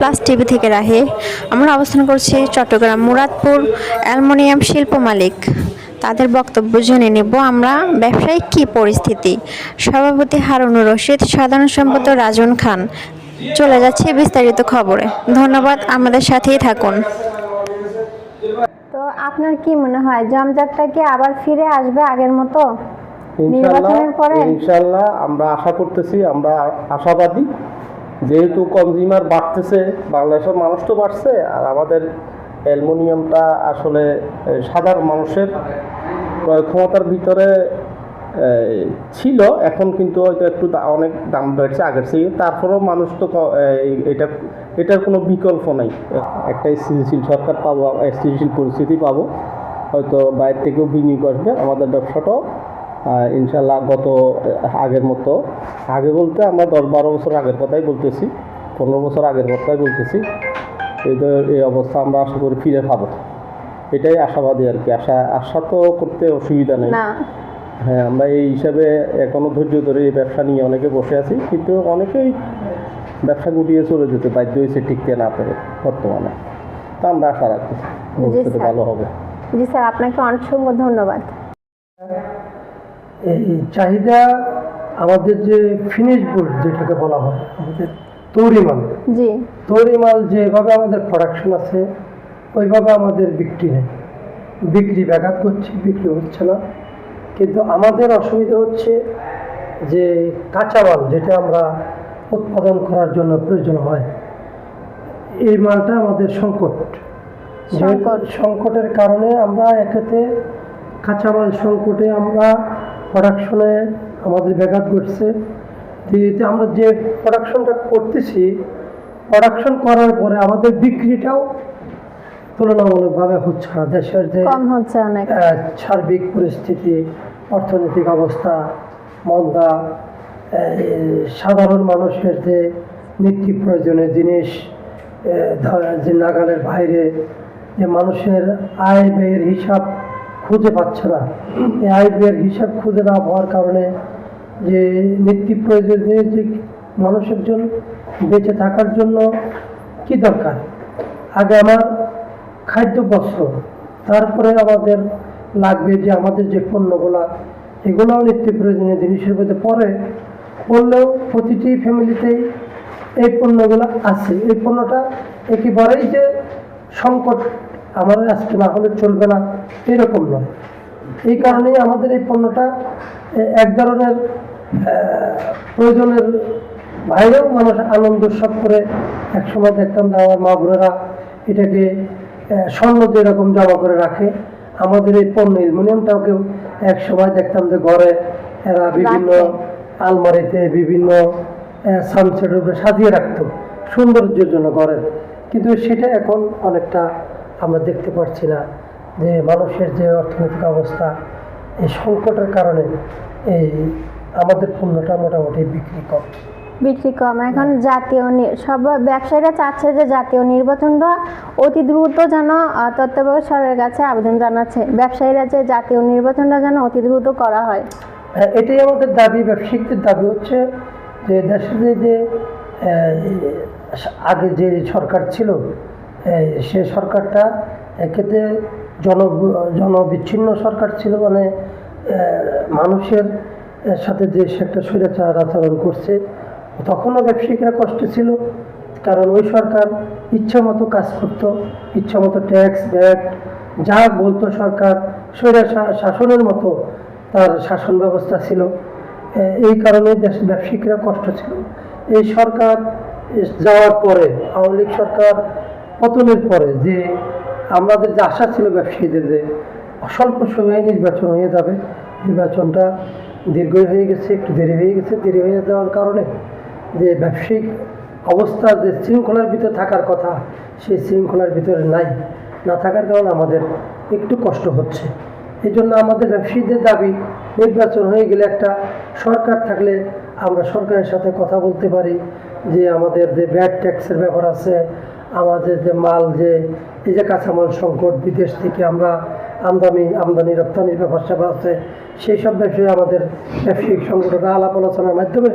Plus TV থেকে রাহে। আমরা অবস্থান করছি চট্টগ্রাম মুরাদপুর অ্যালুমিনিয়াম শিল্প মালিক। তাদের বক্তব্য জেনে নেব আমরা ব্যবসায়িক কী পরিস্থিতি? সভাপতি হারুনুর রশিদ সাধারণ সম্পাদক রাজন খান। চলে যাচ্ছে বিস্তারিত খবরে। ধন্যবাদ আমাদের সাথেই থাকুন। তো আপনার কি মনে হয় জমজটটা কি আবার ফিরে আসবে আগের মতো? নির্বাচনের পরে? ইনশাল্লাহ ইনশাল্লাহ আমরা আশা করতেছি আমরা আশাবাদী। যেহেতু কনজিউমার বাড়তেছে, বাংলাদেশের মানুষ তো বাড়ছে, আর আমাদের অ্যালুমিনিয়ামটা আসলে সাধারণ মানুষের ক্ষমতার ভিতরে ছিল, এখন কিন্তু হয়তো একটু অনেক দাম বেড়েছে আগের থেকে তারপরেও মানুষ তো এটা, এটার কোনো বিকল্প নাই। একটা স্থিতিশীল সরকার পাবো, স্থিতিশীল পরিস্থিতি পাবো। হয়তো বাইরে থেকেও বিনিয়োগ আসবে, আমাদের ব্যবসাটাও। ইনশাল্লাহ গত আগের মতো। আগে বলতে আমরা দশ বারো বছর আগের কথাই বলতেছি পনেরো বছর আগের কথাই বলতেছি। এই এই অবস্থা আমরা আশা করি ফিরে পাবো। এটাই আশাবাদী আর কি। আশা আশা তো করতে অসুবিধা নেই। হ্যাঁ আমরা এই হিসাবে এখনও ধৈর্য ধরে এই ব্যবসা নিয়ে অনেকে বসে আছি কিন্তু অনেকেই ব্যবসা গুটিয়ে চলে যেতে বাধ্য হয়েছে টিকতে না পেরে বর্তমানে। তা আমরা আশা রাখি ভালো হবে। জি স্যার আপনাকে অসংখ্য ধন্যবাদ। এই চাহিদা আমাদের যে ফিনিশ গুড যেটাকে বলা হয় আমাদের তৈরি মাল। জি। তৈরি মাল যেভাবে আমাদের প্রোডাকশন আছে ওইভাবে আমাদের বিক্রি নেই বিক্রি ব্যাঘাত করছে বিক্রি হচ্ছে না। কিন্তু আমাদের অসুবিধা হচ্ছে যে কাঁচা মাল যেটা আমরা উৎপাদন করার জন্য প্রয়োজন হয় এই মালটা আমাদের সংকট। সংকটের কারণে আমরা একেতে কাঁচামাল সংকটে আমরা প্রোডাকশনে আমাদের ব্যাঘাত ঘটছে। দ্বিতীয়তে আমরা যে প্রোডাকশনটা করতেছি প্রোডাকশন করার পরে আমাদের বিক্রিটাও তুলনামূলকভাবে হচ্ছে না। দেশের যে হচ্ছে সার্বিক পরিস্থিতি অর্থনৈতিক অবস্থা মন্দা সাধারণ মানুষের যে নিত্য প্রয়োজনীয় জিনিস যে নাগালের বাইরে যে মানুষের আয় ব্যয়ের হিসাব খুঁজে পাচ্ছে না। এই আয় ব্যয়ের হিসাব খুঁজে না পাওয়ার কারণে যে নিত্য প্রয়োজনীয় যে মানুষের জন্য বেঁচে থাকার জন্য কি দরকার? আগে আমার খাদ্য বস্ত্র, তারপরে আমাদের লাগবে যে আমাদের যে পণ্যগুলা, এগুলোও নিত্য প্রয়োজনীয় জিনিসের মধ্যে পরে পড়লেও প্রতিটি ফ্যামিলিতেই এই পণ্যগুলো আছে। এই পণ্যটা একেবারেই যে সংকট আমাদের আজকে না হলে চলবে না এরকম নয়। এই কারণেই আমাদের এই পণ্যটা এক ধরনের প্রয়োজনের বাইরেও মানুষ আনন্দ উৎসব করে একসময় দেখতাম যে আমার মা বোনেরা এটাকে স্বর্ণ যেরকম জমা করে রাখে আমাদের এই পণ্য অ্যালুমিনিয়ামটাকেও এক সময় দেখতাম যে ঘরে এরা বিভিন্ন আলমারিতে বিভিন্ন সানসেটের উপরে সাজিয়ে রাখতো সৌন্দর্যের জন্য ঘরের। কিন্তু সেটা এখন অনেকটা আমরা দেখতে পাচ্ছি না যে মানুষের যে অর্থনৈতিক অবস্থা এই সংকটের কারণে এই আমাদের পণ্যটা মোটামুটি বিক্রি কম। বিক্রি কম। এখন জাতীয় সব ব্যবসায়ীরা চাচ্ছে যে জাতীয় নির্বাচনটা অতি দ্রুত যেন তত্ত্বাবধায়ক সরকারের কাছে আবেদন জানাচ্ছে। ব্যবসায়ীরা যে জাতীয় নির্বাচনটা যেন অতি দ্রুত করা হয়। হ্যাঁ, এটাই আমাদের দাবি। ব্যবসায়িকদের দাবি হচ্ছে যে দেশের যে আগে যে সরকার ছিল সে সরকারটা এক্ষেত্রে জন, জনবিচ্ছিন্ন সরকার ছিল মানে মানুষের সাথে সে একটা স্বৈরাচার আচরণ করছে। তখনও ব্যবসায়িকরা কষ্ট ছিল, কারণ ওই সরকার ইচ্ছা মতো কাজ করতো, ইচ্ছা মতো ট্যাক্স, ভ্যাট, যা বলতো সরকার, স্বৈরা শাসনের মতো তার শাসন ব্যবস্থা ছিল। এই কারণে দেশের ব্যবসায়িকরা কষ্ট ছিল। এই সরকার যাওয়ার পরে আওয়ামী সরকার পতনের পরে যে আমাদের যে আশা ছিল ব্যবসায়ীদের যে স্বল্প সময়ে নির্বাচন হয়ে যাবে, নির্বাচনটা দীর্ঘ হয়ে গেছে, একটু দেরি হয়ে গেছে, দেরি হয়ে যাওয়ার কারণে যে ব্যবসায়িক অবস্থা, যে শৃঙ্খলার ভিতরে থাকার কথা, সেই শৃঙ্খলার ভিতরে নাই। না থাকার কারণে আমাদের একটু কষ্ট হচ্ছে। এই জন্য আমাদের ব্যবসায়ীদের দাবি, নির্বাচন হয়ে গেলে একটা সরকার থাকলে আমরা সরকারের সাথে কথা বলতে পারি, যে আমাদের যে ব্যাড ট্যাক্সের ব্যাপার আছে আমাদের যে মাল যে, এই যে কাঁচামাল সংকট বিদেশ থেকে আমরা আমদানি আমদানি, রপ্তানির ব্যাপার স্যাপার আছে, সেই সব বিষয়ে আমাদের ব্যবসায়িক সংগঠনের আলাপ আলোচনার মাধ্যমে